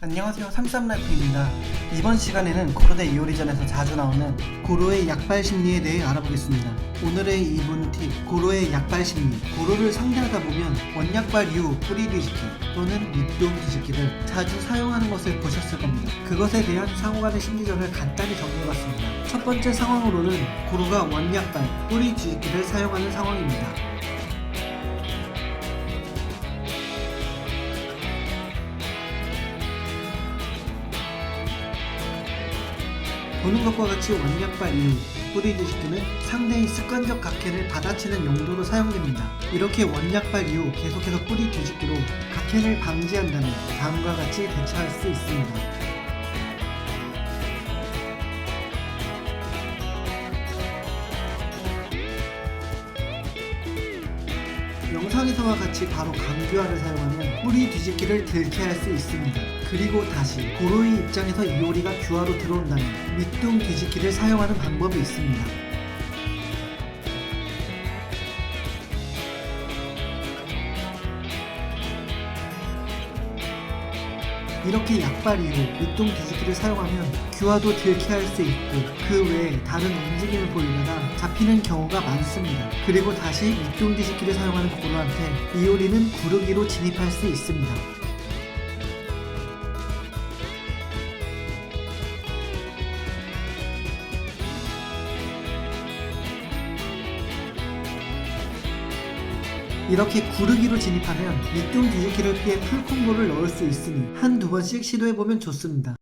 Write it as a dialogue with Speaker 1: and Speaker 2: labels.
Speaker 1: 안녕하세요. 33라이프입니다. 이번 시간에는 고로대 이오리전에서 자주 나오는 고로의 약발 심리에 대해 알아보겠습니다. 오늘의 이분 팁 고로의 약발 심리. 고로를 상대하다 보면 원약발 이후 뿌리 뒤집기 또는 밑동 뒤집기를 자주 사용하는 것을 보셨을 겁니다. 그것에 대한 상호간의 심리전을 간단히 정리해봤습니다. 첫 번째 상황으로는 고로가 원약발 뿌리 뒤집기를 사용하는 상황입니다 보는 것과 같이 원약발 이후 뿌리 뒤집기는 상대의 습관적 각캔을 받아치는 용도로 사용됩니다. 이렇게 원약발 이후 계속해서 뿌리 뒤집기로 각캔을 방지한다면 다음과 같이 대처할 수 있습니다. 영상에서와 같이 바로 강규화를 사용하면 뿌리 뒤집기를 들게 할 수 있습니다. 그리고 다시 고로의 입장에서 이오리가 규화로 들어온다면 밑둥 뒤집기를 사용하는 방법이 있습니다. 이렇게 약발 이후 밑동 뒤집기를 사용하면 규화도 들게 할수 있고 그 외에 다른 움직임을 보이다가 잡히는 경우가 많습니다. 그리고 다시 밑동 뒤집기를 사용하는 고로한테 이오리는 구르기로 진입할 수 있습니다. 이렇게 구르기로 진입하면 밑동 뒤집기를 피해 풀콤보를 넣을 수 있으니 한두 번씩 시도해보면 좋습니다.